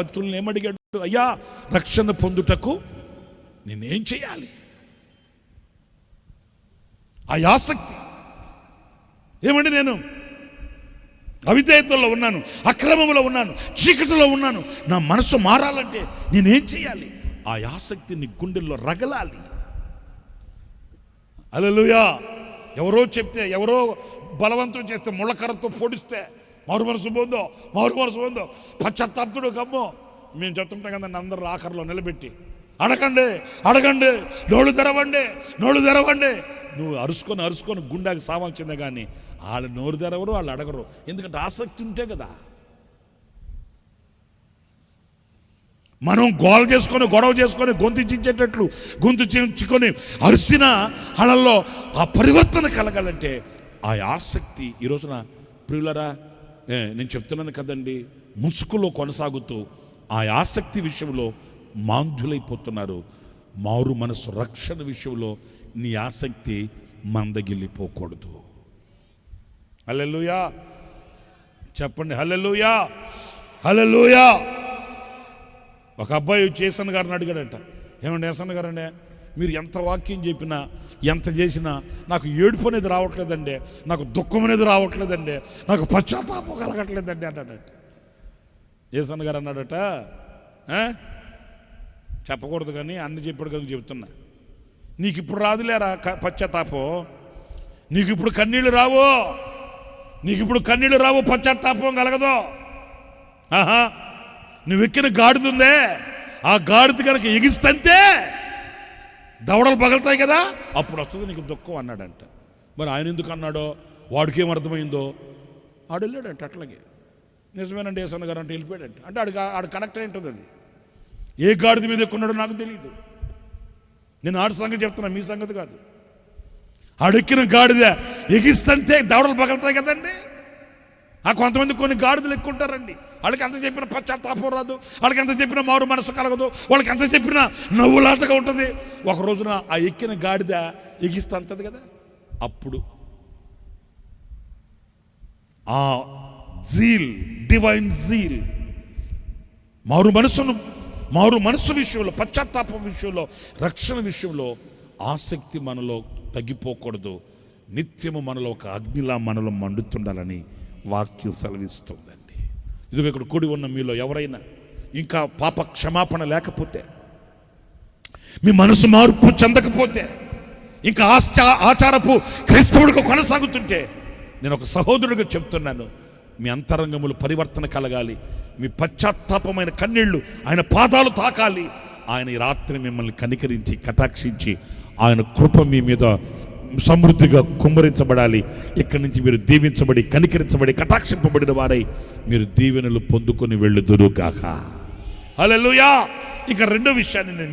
భక్తులను ఏమడిగాడు? అయ్యా రక్షణ పొందుటకు నేనేం చేయాలి? ఆ ఆసక్తి. ఏమండి నేను? అవిధేయతలో ఉన్నాను అక్రమంలో ఉన్నాను చీకటిలో ఉన్నాను. నా మనసు మారాలంటే నేనేం చేయాలి? ఆ ఆసక్తి నీ గుండెల్లో రగలాలి. అలలుయా ఎవరో చెప్తే ఎవరో బలవంతం చేస్తే ముళ్ళకర్రతో పొడిస్తే మారు మనసు పొందో మారు మనసు పొందో. పశ్చాత్తాప్తుడు కమ్మో. మేము చెప్తుంటాం కదండి అందరూ ఆఖరిలో నిలబెట్టి. అడగండి అడగండి నోళ్ళు తెరవండి నోళ్ళు తెరవండి. నువ్వు అరుసుకొని అరుసుకొని గుండాకి సామాల్చిందే కానీ వాళ్ళు నోరు తెరవరు వాళ్ళు అడగరు. ఎందుకంటే ఆసక్తి ఉంటే కదా. మనం గోల చేసుకొని గొడవ చేసుకొని గొంతు చించేటట్లు గొంతు చించుకొని అరిసిన వాళ్ళల్లో ఆ పరివర్తన కలగాలంటే ఆ ఆసక్తి ఈ రోజున ప్రియులరా నేను చెప్తున్నాను కదండి. ముసుగులో కొనసాగుతూ ఆ ఆసక్తి విషయంలో మాంధులైపోతున్నారు. మారు మనసు రక్షణ విషయంలో నీ ఆసక్తి మందగిల్లిపోకూడదు హల్లెలూయా. చెప్పండి హల్లెలూయా. హల్లెలూయా. ఒక అబ్బాయి చేసన్ గారిని అడిగాడట. ఏమండి ఏసన్ గారండి? మీరు ఎంత వాక్యం చెప్పినా ఎంత చేసినా నాకు ఏడుపు అనేది రావట్లేదండి నాకు దుఃఖం అనేది రావట్లేదండి నాకు పశ్చాత్తాపం కలగట్లేదండి అన్నాడట ఏసన్ గారు అన్నాడట చెప్పకూడదు కానీ అన్ని చెప్పాడు కనుక చెబుతున్నా. నీకు ఇప్పుడు రాదులేరా క- పశ్చాత్తాపం? నీకు ఇప్పుడు కన్నీళ్ళు రావు? నీకు ఇప్పుడు కన్నీళ్ళు రావు పశ్చాత్తాపం కలగదు. ఆహా నువ్వు ఎక్కిన గాడిదుందే ఆ గాడిద కనుక ఎగిస్తంతే దవడలు పగలుతాయి కదా? అప్పుడు వస్తుంది నీకు దుఃఖం అన్నాడంట. మరి ఆయన ఎందుకు అన్నాడో? వాడికి ఏమర్థమైందో అర్థమైందో? ఆడు వెళ్ళాడంట అట్లాగే. నిజమేనండి ఏసన్న గారు అంటే వెళ్ళిపోయాడంట. అంటే ఆడు ఆడు కనెక్ట్ అయి ఉంటుంది అది. ఏ గాడిద మీద ఎక్కున్నాడో నాకు తెలియదు నేను ఆడి సంగతి చెప్తున్నా మీ సంగతి కాదు. ఆడెక్కిన గాడిద ఎగిస్తంటే దవడలు పగలుతాయి కదండి? ఆ కొంతమంది కొన్ని గాడిదలు ఎక్కుంటారండి. వాళ్ళకి ఎంత చెప్పిన పశ్చాత్తాపం రాదు. వాళ్ళకి ఎంత చెప్పినా మారు మనసు కలగదు. వాళ్ళకి ఎంత చెప్పినా నవ్వులాటగా ఉంటుంది. ఒక రోజున ఆ ఎక్కిన గాడిద ఎగిస్తంతది కదా? అప్పుడు ఆ జీల్ డివైన్ జీల్ మారు మనసును మారు మనసు విషయంలో పశ్చాత్తాపం విషయంలో రక్షణ విషయంలో ఆసక్తి మనలో తగ్గిపోకూడదు. నిత్యము మనలో ఒక అగ్నిలా మనలో మండుతుండాలని వాక్యం సెలవిస్తుందండి. ఇదిగో ఇక్కడ కూడి ఉన్న మీలో ఎవరైనా ఇంకా పాప క్షమాపణ లేకపోతే మీ మనసు మార్పు చెందకపోతే ఇంకా ఆశ్చా ఆచారపు క్రైస్తవుడికి కొనసాగుతుంటే నేను ఒక సహోదరుడిగా చెప్తున్నాను. మీ అంతరంగములు పరివర్తన కలగాలి. మీ పశ్చాత్తాపమైన కన్నీళ్ళు ఆయన పాదాలు తాకాలి. ఆయన ఈ రాత్రి మిమ్మల్ని కనికరించి కటాక్షించి ఆయన కృప మీ మీద సమృద్ధిగా కుమ్మరించబడాలి. ఇక్కడి నుంచి మీరు దీవించబడి కనికరించబడి కటాక్షింపబడిన వారై మీరు దీవెనలు పొందుకొని వెళ్ళుదురుగాక. అలెలుయా ఇక రెండో విషయాన్ని నేను